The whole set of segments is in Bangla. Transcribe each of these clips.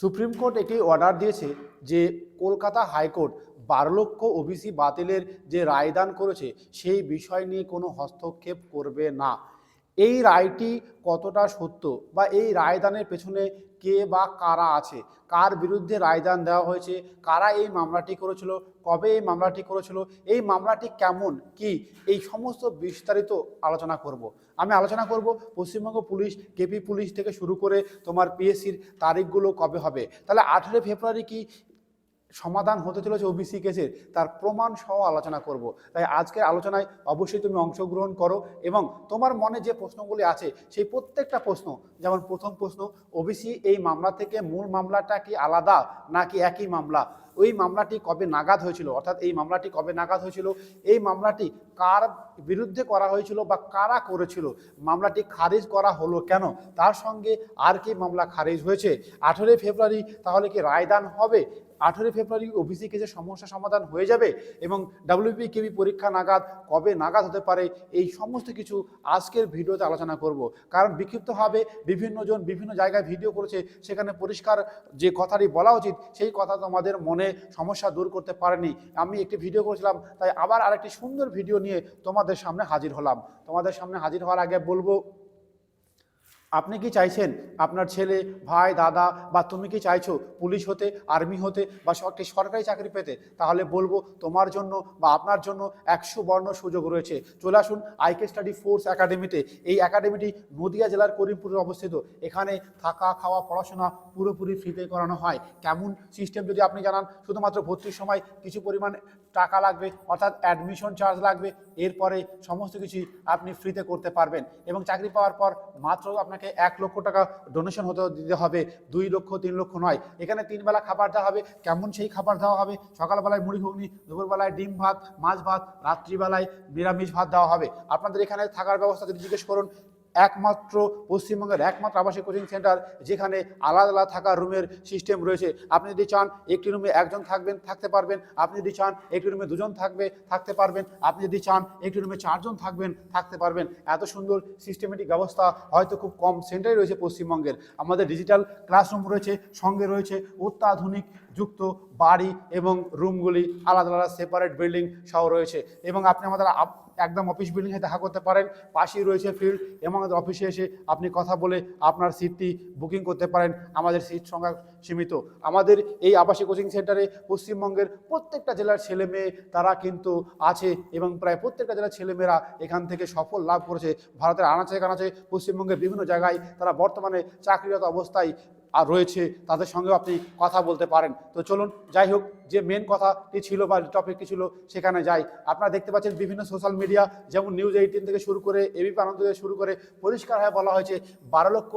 সুপ্রিম কোর্ট একটি অর্ডার দিয়েছে যে কলকাতা হাইকোর্ট বারো লক্ষ ওবিসি বাতিলের যে রায়দান করেছে, সেই বিষয় নিয়ে কোনো হস্তক্ষেপ করবে না। এই রায়টি কতটা সত্য বা এই রায়দানের পেছনে কে বা কারা আছে? কার বিরুদ্ধে রায়দান দেওয়া হয়েছে? কারা এই মামলাটি করেছিল? কবে এই মামলাটি করেছিল? এই মামলাটি কেমন? কি? এই সমস্ত বিস্তারিত আলোচনা করব। আমি আলোচনা করব পশ্চিমবঙ্গ পুলিশ, কেপি পুলিশ থেকে শুরু করে তোমার পিএসসির তারিখগুলো কবে হবে? তাহলে আঠেরোই ফেব্রুয়ারি কি সমাধান হতে চলেছে ওবিসি কেসের, তার প্রমাণ সহ আলোচনা করব। তাই আজকের আলোচনায় অবশ্যই তুমি অংশগ্রহণ করো এবং তোমার মনে যে প্রশ্নগুলি আছে, সেই প্রত্যেকটা প্রশ্ন, যেমন প্রথম প্রশ্ন ওবিসি এই মামলা থেকে মূল মামলাটা কি আলাদা নাকি একই মামলা? ওই মামলাটি কবে নাগাদ হয়েছিল? অর্থাৎ এই মামলাটি কবে নাগাদ হয়েছিল? এই মামলাটি কার বিরুদ্ধে করা হয়েছিল বা কারা করেছিল? মামলাটি খারিজ করা হলো কেন? তার সঙ্গে আর কি মামলা খারিজ হয়েছে? আঠেরোই ফেব্রুয়ারি তাহলে কি রায়দান হবে? আঠেরোই ফেব্রুয়ারি ওবিসি কেসের সমস্যা সমাধান হয়ে যাবে এবং ডাব্লিউপি কেবি পরীক্ষা নাগাদ কবে নাগাদ হতে পারে, এই সমস্ত কিছু আজকের ভিডিওতে আলোচনা করব। কারণ বিক্ষিপ্তভাবে বিভিন্নজন বিভিন্ন জায়গায় ভিডিও করেছে, সেখানে পরিষ্কার যে কথাটি বলা উচিত, সেই কথা তোমাদের মনে সমস্যা দূর করতে পারেনি। আমি একটি ভিডিও করেছিলাম, তাই আবার আরেকটি সুন্দর ভিডিও নিয়ে তোমাদের সামনে হাজির হলাম। তোমাদের সামনে হাজির হওয়ার আগে বলব আপনি কি চাইছেন আপনার ছেলে, ভাই, দাদা বা তুমি কি চাইছো পুলিশ হতে, আর্মি হতে বা একটি সরকারি চাকরি পেতে? তাহলে বলব তোমার জন্য বা আপনার জন্য একশো বর্ণ সুযোগ রয়েছে। চলে আসুন আইকে স্টাডি ফোর্স একাডেমিতে। এই একাডেমিটি নদিয়া জেলার করিমপুরে অবস্থিত। এখানে থাকা, খাওয়া, পড়াশোনা পুরোপুরি ফ্রিতে করানো হয়। কেমন সিস্টেম যদি আপনি জানান, শুধুমাত্র ভর্তির সময় কিছু পরিমাণ টাকা লাগবে, অর্থাৎ অ্যাডমিশন চার্জ লাগবে, এরপরে সমস্ত কিছুই আপনি ফ্রিতে করতে পারবেন। এবং চাকরি পাওয়ার পর মাত্র আপনাকে এক লক্ষ টাকা ডোনেশন হতে দিতে হবে, দুই লক্ষ, তিন লক্ষ নয়। এখানে তিন বেলা খাবার দেওয়া হবে, কেমন সেই খাবার দেওয়া হবে, সকালবেলায় মুড়ি ঘুগনি, দুপুরবেলায় ডিম ভাত, মাছ ভাত, রাত্রিবেলায় নিরামিষ ভাত দেওয়া হবে। আপনাদের এখানে থাকার ব্যবস্থা যদি জিজ্ঞেস করুন একমাত্র পশ্চিমবঙ্গের একমাত্র আবাসিক কোচিং সেন্টার, যেখানে আলাদা আলাদা থাকার রুমের সিস্টেম রয়েছে। আপনি যদি চান একটি রুমে একজন থাকবেন, থাকতে পারবেন। আপনি যদি চান একটি রুমে দুজন থাকবে, থাকতে পারবেন। আপনি যদি চান একটি রুমে চারজন থাকবেন, থাকতে পারবেন। এত সুন্দর সিস্টেমেটিক ব্যবস্থা হয়তো খুব কম সেন্টারে রয়েছে পশ্চিমবঙ্গের। আমাদের ডিজিটাল ক্লাসরুম রয়েছে, সঙ্গে রয়েছে অত্যাধুনিক যুক্ত বাড়ি এবং রুমগুলি আলাদা আলাদা সেপারেট বিল্ডিং সহ রয়েছে। এবং আপনি আমাদের একদম অফিস বিল্ডিংয়ে দেখা করতে পারেন, পাশেই রয়েছে ফিল্ড এবং অফিসে এসে আপনি কথা বলে আপনার সিটটি বুকিং করতে পারেন, আমাদের সিট সংখ্যা সীমিত। আমাদের এই আবাসিক কোচিং সেন্টারে পশ্চিমবঙ্গের প্রত্যেকটা জেলার ছেলে মেয়ে তারা কিন্তু আছে এবং প্রায় প্রত্যেকটা জেলার ছেলেমেয়েরা এখান থেকে সফল লাভ করেছে। ভারতের আনাচে কানাচে পশ্চিমবঙ্গের বিভিন্ন জায়গায় তারা বর্তমানে চাকরিরত অবস্থায় আর রয়েছে, তাদের সঙ্গেও আপনি কথা বলতে পারেন। তো চলুন, যাই হোক, যে মেন কথাটি ছিল বা টপিকটি ছিল, সেখানে যাই। আপনারা দেখতে পাচ্ছেন বিভিন্ন সোশ্যাল মিডিয়া যেমন নিউজ এইটিন থেকে শুরু করে এবিপি আনন্দ থেকে শুরু করে, পরিষ্কার হয়ে বলা হয়েছে, বারো লক্ষ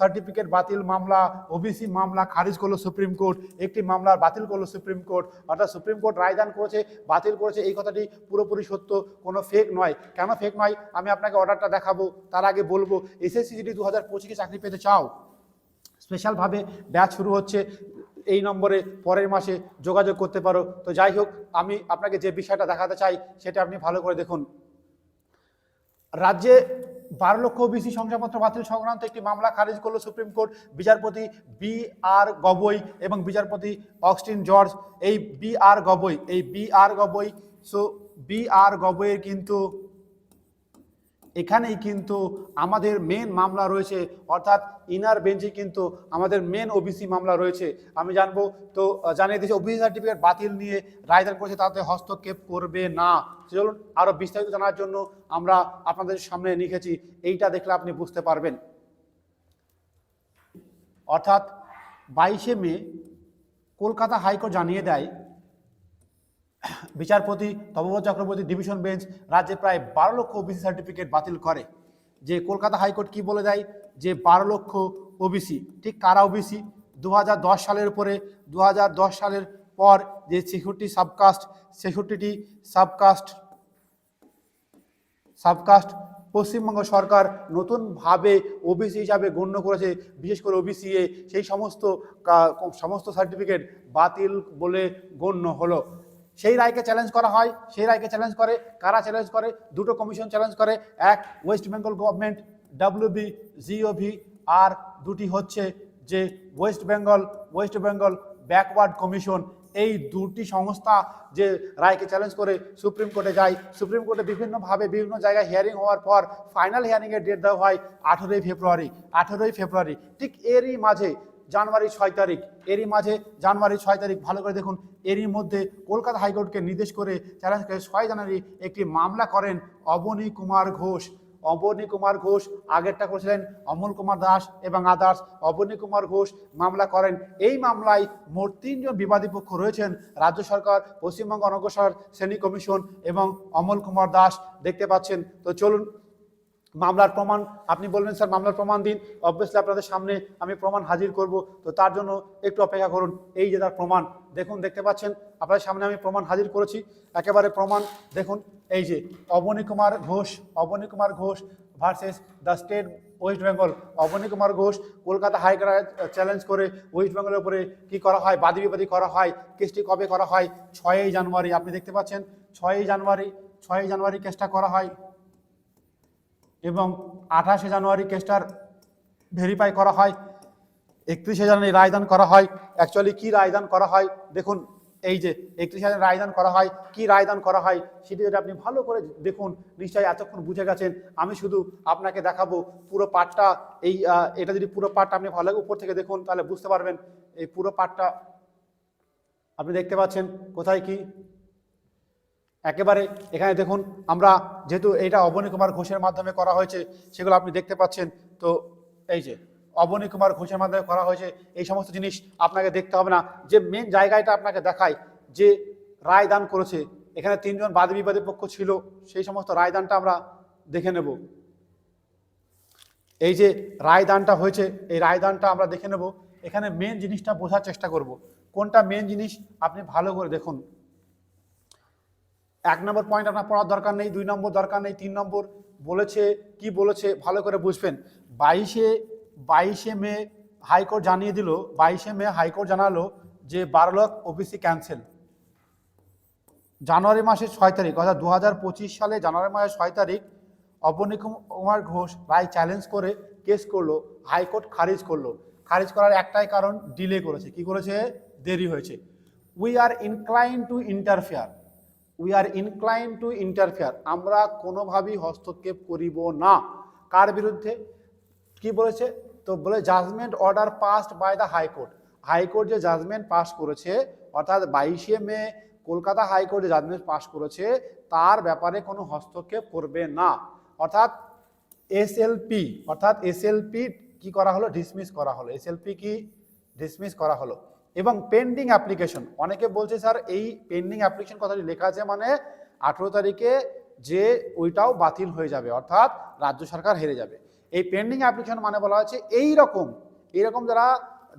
সার্টিফিকেট বাতিল মামলা ওবিসি মামলা, খারিজ করল সুপ্রিম কোর্ট একটি মামলা বাতিল করল সুপ্রিম কোর্ট অর্থাৎ সুপ্রিম কোর্ট রায়দান করেছে, বাতিল করেছে, এই কথাটি পুরোপুরি সত্য, কোনো ফেক নয়। কেন ফেক নয়? আমি আপনাকে অর্ডারটা দেখাবো, তার আগে বলব এসএসসি যদি দু হাজার পঁচিশে চাকরি পেতে চাও? স্পেশালভাবে ব্যাচ শুরু হচ্ছে। এই নম্বরে পরের মাসে যোগাযোগ করতে পারো। তো যাই হোক, আমি আপনাকে যে বিষয়টা দেখাতে চাই, সেটা আপনি ভালো করে দেখুন। রাজ্যে বারো লক্ষ বিসি শংসাপত্র বাতিল সংক্রান্ত একটি মামলা খারিজ করল সুপ্রিম কোর্ট। বিচারপতি বি আর গগৈ এবং বিচারপতি অক্সটিন জর্জ। এই বি আর গগৈ, এই B R Gogoi, so B R গগৈয়ের কিন্তু এখানেই কিন্তু আমাদের মেন মামলা রয়েছে, অর্থাৎ ইনার বেঞ্চে কিন্তু আমাদের মেন ওবিসি মামলা রয়েছে। আমি জানব, তো জানিয়ে দিয়েছি ওবিসি সার্টিফিকেট বাতিল নিয়ে রায়দান করেছে, তাতে হস্তক্ষেপ করবে না। চলুন আরও বিস্তারিত জানার জন্য আমরা আপনাদের সামনে লিখেছি, এইটা দেখলে আপনি বুঝতে পারবেন। অর্থাৎ বাইশে মে কলকাতা হাইকোর্ট জানিয়ে দেয় বিচারপতি তপব্রত চক্রবর্তী ডিভিশন বেঞ্চ রাজ্যে প্রায় বারো লক্ষ ওবিসি সার্টিফিকেট বাতিল করে। যে কলকাতা হাইকোর্ট কি বলে দেয়? যে বারো লক্ষ ওবিসি। ঠিক কারা ওবিসি? দু হাজার দশ সালের পরে দু হাজার দশ সালের পর যে ছেষট্টি সাবকাস্ট, ছেষট্টিটি সাবকাস্ট সাবকাস্ট পশ্চিমবঙ্গ সরকার নতুনভাবে ওবিসি হিসাবে গণ্য করেছে, বিশেষ করে ওবিসি এ সেই সমস্ত সমস্ত সার্টিফিকেট বাতিল বলে গণ্য হলো। সেই রায়কে চ্যালেঞ্জ করা হয়, সেই রায়কে চ্যালেঞ্জ করে, কারা চ্যালেঞ্জ করে, দুটো কমিশন চ্যালেঞ্জ করে, এক West Bengal government WB GOV আর দুটি হচ্ছে যে West Bengal West Bengal backward commission এই দুটি সংস্থা যে রায়কে চ্যালেঞ্জ করে সুপ্রিম কোর্টে যায়। সুপ্রিম কোর্টে বিভিন্নভাবে বিভিন্ন জায়গায় হিয়ারিং হওয়ার পর ফাইনাল হিয়ারিংয়ের ডেট দেওয়া হয় আঠেরোই ফেব্রুয়ারি আঠেরোই ফেব্রুয়ারি। ঠিক এরই মাঝে জানুয়ারি ছয় তারিখ। এরই মাঝে জানুয়ারি ছয় তারিখ, ভালো করে দেখুন, এরই মধ্যে কলকাতা হাইকোর্টকে নির্দেশ করে চ্যালেঞ্জ করে ছয় জানুয়ারি একটি মামলা করেন, অবনী কুমার ঘোষ। অবনী কুমার ঘোষ আগেরটা করেছিলেন অমল কুমার দাস এবং আদার্স। অবনী কুমার ঘোষ মামলা করেন। এই মামলায় মোট তিনজন বিবাদী পক্ষ রয়েছেন। রাজ্য সরকার, পশ্চিমবঙ্গ অনগ্রসর শ্রেণি কমিশন এবং অমল কুমার দাস দেখতে পাচ্ছেন। তো চলুন মামলার প্রমাণ, আপনি বলবেন স্যার, মামলার প্রমাণ দিন। অবভিয়াসলি আপনাদের সামনে আমি প্রমাণ হাজির করব। তো তার জন্য একটু অপেক্ষা করুন। এই যে তার প্রমাণ, দেখুন, দেখতে পাচ্ছেন? আপনাদের সামনে আমি প্রমাণ হাজির করেছি। একেবারে প্রমাণ, দেখুন, এই যে Abani Kumar Ghosh, Abani Kumar Ghosh versus the state West Bengal Abani Kumar Ghosh Kolkata High Court challenge করে ওয়েস্ট বেঙ্গলের উপরে কি করা হয়? বাদী বিবাদী করা হয়? কেসটি কবে করা হয়? ছয়ই জানুয়ারি, আপনি দেখতে পাচ্ছেন? ছয়ই জানুয়ারি ছয়ই জানুয়ারি কেসটা করা হয়। এবং আঠাশে জানুয়ারি কেসটার ভেরিফাই করা হয়, একত্রিশে জানুয়ারি রায়দান করা হয়। অ্যাকচুয়ালি কি রায়দান করা হয়? দেখুন, এই যে একত্রিশে জানুয়ারি রায়দান করা হয়, কি রায়দান করা হয়, সেটি যদি আপনি ভালো করে দেখুন, নিশ্চয়ই এতক্ষণ বুঝে গেছেন। আমি শুধু আপনাকে দেখাবো পুরো পাঠটা, এই এটা যদি পুরো পাঠটা আপনি ভালো উপর থেকে দেখুন, তাহলে বুঝতে পারবেন। এই পুরো পাঠটা আপনি দেখতে পাচ্ছেন, কোথায় কি? একেবারে এখানে দেখুন, আমরা যেহেতু এইটা অবনী কুমার ঘোষের মাধ্যমে করা হয়েছে, সেগুলো আপনি দেখতে পাচ্ছেন। তো এই যে, অবনী কুমার ঘোষের মাধ্যমে করা হয়েছে, এই সমস্ত জিনিস আপনাকে দেখতে হবে না। যে মেন জায়গাটা আপনাকে দেখায়, যে রায়দান করেছে, এখানে তিনজন বাদী বিবাদী পক্ষ ছিল, সেই সমস্ত রায়দানটা আমরা দেখে নেব। এই যে রায়দানটা হয়েছে, এই রায়দানটা আমরা দেখে নেব। এখানে মেন জিনিসটা বোঝার চেষ্টা করব। কোনটা মেন জিনিস? আপনি ভালো করে দেখুন। এক নম্বর পয়েন্ট আপনার পড়ার দরকার নেই, দুই নম্বর দরকার নেই, তিন নম্বর বলেছে, কি বলেছে, ভালো করে বুঝবেন। বাইশে বাইশে মে হাইকোর্ট জানিয়ে দিল, বাইশে মে হাইকোর্ট জানালো যে বারো লাখ ওবিসি ক্যান্সেল জানুয়ারি মাসের ছয় তারিখ, অর্থাৎ দু হাজার পঁচিশ সালে জানুয়ারি মাসের ছয় তারিখ অবনী কুমার ঘোষ রায় চ্যালেঞ্জ করে কেস করল, হাইকোর্ট খারিজ করল। খারিজ করার একটাই কারণ ডিলে করেছে। কি করেছে? দেরি হয়েছে। We are incline to interfere we are incline to interfere আমরা কোনোভাবেই হস্তক্ষেপ করিব না। কার বিরুদ্ধে? কি বলেছে? তো বলে judgement order passed by the High Court High Court যে জাজমেন্ট পাস করেছে, অর্থাৎ বাইশে মে কলকাতা হাইকোর্ট যে জাজমেন্ট পাস করেছে, তার ব্যাপারে কোনো হস্তক্ষেপ করবে না। অর্থাৎ এসএলপি অর্থাৎ এসএলপি কি করা হলো? ডিসমিস করা হলো। এসএলপি কি? ডিসমিস করা হলো। এবং পেন্ডিং অ্যাপ্লিকেশন অনেকে বলছে, স্যার, এই পেন্ডিং অ্যাপ্লিকেশন কথাটি লেখা আছে মানে আঠেরো তারিখে যে ওইটাও বাতিল হয়ে যাবে, অর্থাৎ রাজ্য সরকার হেরে যাবে। এই পেন্ডিং অ্যাপ্লিকেশন মানে বলা হচ্ছে এই রকম এইরকম যারা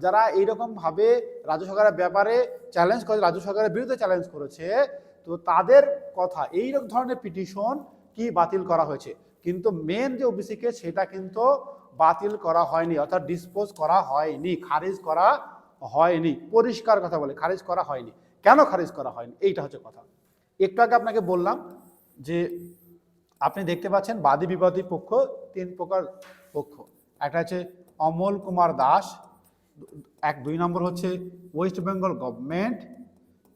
যারা এইরকমভাবে রাজ্য সরকারের ব্যাপারে চ্যালেঞ্জ করে রাজ্য সরকারের বিরুদ্ধে চ্যালেঞ্জ করেছে, তো তাদের কথা, এই রকম ধরনের পিটিশন কি বাতিল করা হয়েছে? কিন্তু মেন যে ওবিসি কেস সেটা কিন্তু বাতিল করা হয়নি, অর্থাৎ ডিসপোজ করা হয়নি, খারিজ করা হয়নি, পরিষ্কার কথা বলে, খারিজ করা হয়নি। কেন খারিজ করা হয়নি? এইটা হচ্ছে কথা। একটু আগে আপনাকে বললাম যে আপনি দেখতে পাচ্ছেন বাদী বিবাদী পক্ষ, তিন প্রকার পক্ষ। একটা হচ্ছে অমল কুমার দাস, এক, দুই নম্বর হচ্ছে ওয়েস্ট বেঙ্গল গভর্নমেন্ট,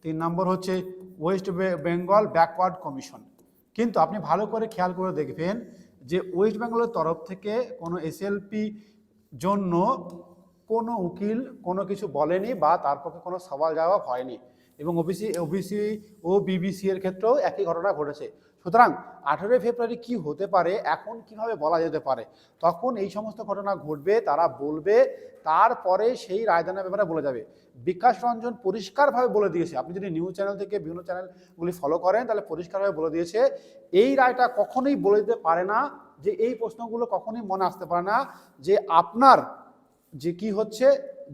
তিন নম্বর হচ্ছে ওয়েস্ট বেঙ্গল ব্যাকওয়ার্ড কমিশন। কিন্তু আপনি ভালো করে খেয়াল করে দেখবেন যে ওয়েস্ট বেঙ্গলের তরফ থেকে কোনো এসএলপি জন্য কোনো উকিল কোনো কিছু বলেনি বা তার পক্ষে কোনো সওয়াল জবাব হয়নি। এবং ওবিসি ওবিসি ও বিবিসি এর ক্ষেত্রেও একই ঘটনা ঘটেছে। সুতরাং আঠেরোই ফেব্রুয়ারি কি হতে পারে, এখন কীভাবে বলা যেতে পারে, তখন এই সমস্ত ঘটনা ঘটবে, তারা বলবে, তারপরে সেই রায়দানের ব্যাপারে বলে যাবে। বিকাশ রঞ্জন পরিষ্কারভাবে বলে দিয়েছে, আপনি যদি নিউজ চ্যানেল থেকে বিভিন্ন চ্যানেলগুলি ফলো করেন, তাহলে পরিষ্কারভাবে বলে দিয়েছে, এই রায়টা কখনোই বলে দিতে পারে না, যে এই প্রশ্নগুলো কখনোই মনে আসতে পারে না, যে আপনার যে কি হচ্ছে?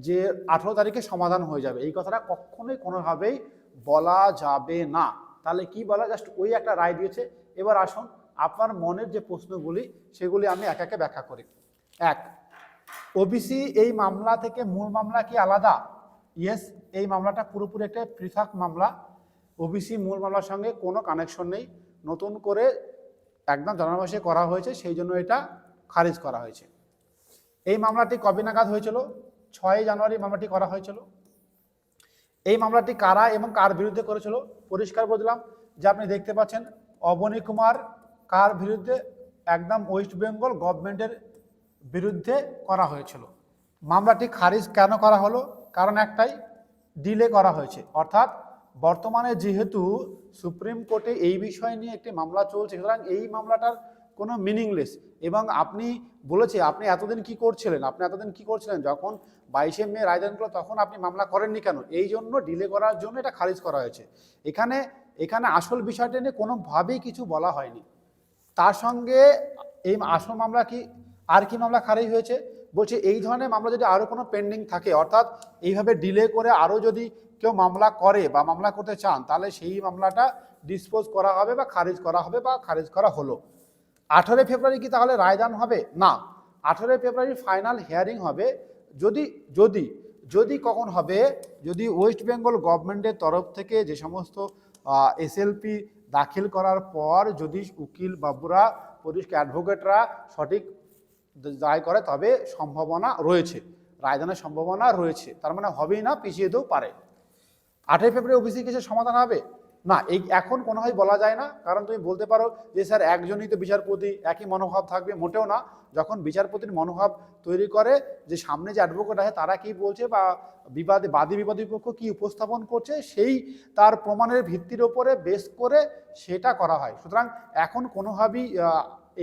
যে আঠেরো তারিখে সমাধান হয়ে যাবে। এই কথাটা কখনোই কোনোভাবেই বলা যাবে না। তাহলে কি বলা? জাস্ট ওই একটা রায় দিয়েছে। এবার আসুন, আপনার মনের যে প্রশ্নগুলি, সেগুলি আমি এক একে ব্যাখ্যা করি। এক ওবিসি এই মামলা থেকে মূল মামলা কি আলাদা? ইয়েস এই মামলাটা পুরোপুরি একটা পৃথক মামলা। ওবিসি মূল মামলার সঙ্গে কোনো কানেকশন নেই। নতুন করে একদম জানুয়ারি করা হয়েছে, সেই জন্য এটা খারিজ করা হয়েছে। এই মামলাটি কবে নাগাদ হয়েছিল? ছয় জানুয়ারি মামলাটি করা হয়েছিল। এই মামলাটি কারা এবং কার বিরুদ্ধে করেছিল? পরিষ্কার বললাম যে আপনি দেখতে পাচ্ছেন, অবনী কুমার কার বিরুদ্ধে একদম ওয়েস্ট বেঙ্গল গভর্নমেন্টের বিরুদ্ধে করা হয়েছিল। মামলাটি খারিজ কেন করা হলো? কারণ একটাই, ডিলে করা হয়েছে। অর্থাৎ বর্তমানে যেহেতু সুপ্রিম কোর্টে এই বিষয় নিয়ে একটি মামলা চলছে, সুতরাং এই মামলাটার কোনো মিনিংলেস এবং আপনি বলেছে, আপনি এতদিন কি করছিলেন? আপনি এতদিন কি করছিলেন? যখন বাইশে মে রায়দান করল তখন আপনি মামলা করেননি কেন? এই জন্য ডিলে করার জন্য এটা খারিজ করা হয়েছে। এখানে এখানে আসল বিষয়টা নিয়ে কোনোভাবেই কিছু বলা হয়নি। তার সঙ্গে এই আসল মামলা কি, আর কি মামলা খারিজ হয়েছে? বলছে, এই ধরনের মামলা যদি আরও কোনো পেন্ডিং থাকে, অর্থাৎ এইভাবে ডিলে করে আরও যদি কেউ মামলা করে বা মামলা করতে চান, তাহলে সেই মামলাটা ডিসপোজ করা হবে বা খারিজ করা হবে বা খারিজ করা হলো। আঠেরোই ফেব্রুয়ারি কি তাহলে রায়দান হবে? না। আঠেরোই ফেব্রুয়ারি ফাইনাল হিয়ারিং হবে। যদি যদি যদি কখন হবে? যদি ওয়েস্ট বেঙ্গল গভর্নমেন্টের তরফ থেকে যে সমস্ত এসএলপি দাখিল করার পর যদি উকিল বাবুরা পরিষ্কার অ্যাডভোকেটরা সঠিক দায় করে, তবে সম্ভাবনা রয়েছে। রায়দানের সম্ভাবনা রয়েছে। তার মানে হবেই না, পিছিয়ে দিতেও পারে। আটই ফেব্রুয়ারি ওবিসি কেসের সমাধান হবে? না, এই এখন কোনোভাবে বলা যায় না। কারণ তুমি বলতে পারো যে, স্যার, একজনই তো বিচারপতি, একই মনোভাব থাকবে, মোটেও না। যখন বিচারপতির মনোভাব তৈরি করে যে, সামনে যে অ্যাডভোকেট আছে, তারা কি বলছে বা বিবাদে, বাদী বিবাদী পক্ষ কি উপস্থাপন করছে, সেই তার প্রমাণের ভিত্তির ওপরে বেস করে সেটা করা হয়। সুতরাং এখন কোনোভাবেই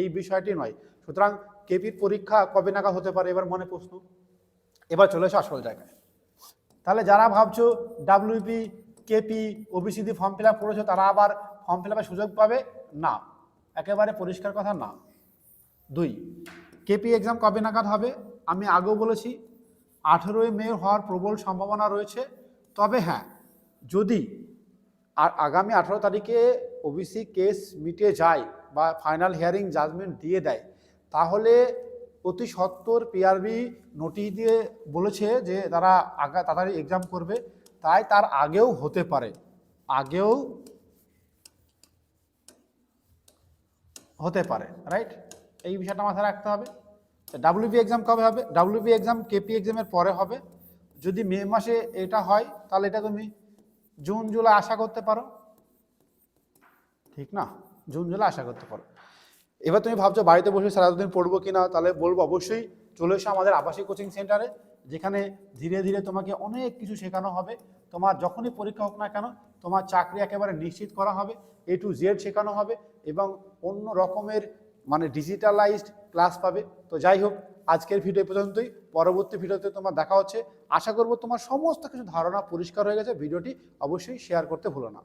এই বিষয়টি নয়। সুতরাং কেপির পরীক্ষা কবে নাগাদ হতে পারে, এবার মনে প্রশ্ন। এবার চলে এসো আসল জায়গায়। তাহলে যারা ভাবছ ডাব্লিউপি কেপি ওবিসি দিয়ে ফর্ম ফিল আপ করেছ, তারা আবার ফর্ম ফিল আপের সুযোগ পাবে? না। একেবারে পরিষ্কার কথা না। দুই কেপি এক্সাম কবে নাগাদ হবে? আমি আগেও বলেছি, আঠেরোই মে হওয়ার প্রবল সম্ভাবনা রয়েছে। তবে হ্যাঁ যদি আর আগামী আঠারো তারিখে ওবিসি কেস মিটে যায় বা ফাইনাল হিয়ারিং জাজমেন্ট দিয়ে দেয়, তাহলে অতি সত্তর পিআরবি নোটিশ দিয়ে বলেছে যে তারা আগা, তাড়াতাড়ি এক্সাম করবে। তাই তার আগেও হতে পারে। আগেও হতে পারে রাইট এই বিষয়টা মাথায় রাখতে হবে। ডাব্লিউবি এক্সাম কবে হবে? ডাব্লিউবি এক্সাম কেপি এক্সামের পরে হবে। যদি মে মাসে এটা হয়, তাহলে এটা তুমি জুন, জুলাই আশা করতে পারো। ঠিক না? জুন, জুলাই আশা করতে পারো। এবার তুমি ভাবছ, বাড়িতে বসে সারা দিন পড়ব কি না তাহলে বলব অবশ্যই চলে এসো আমাদের আবাসিক কোচিং সেন্টারে যেখানে ধীরে ধীরে তোমাকে অনেক কিছু শেখানো হবে। তোমার যখনই পরীক্ষা হোক না কেন, তোমার চাকরি একেবারে নিশ্চিত করা হবে এ টু জেড শেখানো হবে এবং অন্য রকমের মানে ডিজিটালাইজড ক্লাস পাবে। তো যাই হোক, আজকের ভিডিও পর্যন্তই। পরবর্তী ভিডিওতে তোমার দেখা হচ্ছে। আশা করব তোমার সমস্ত কিছু ধারণা পরিষ্কার হয়ে গেছে। ভিডিওটি অবশ্যই শেয়ার করতে ভুলো না।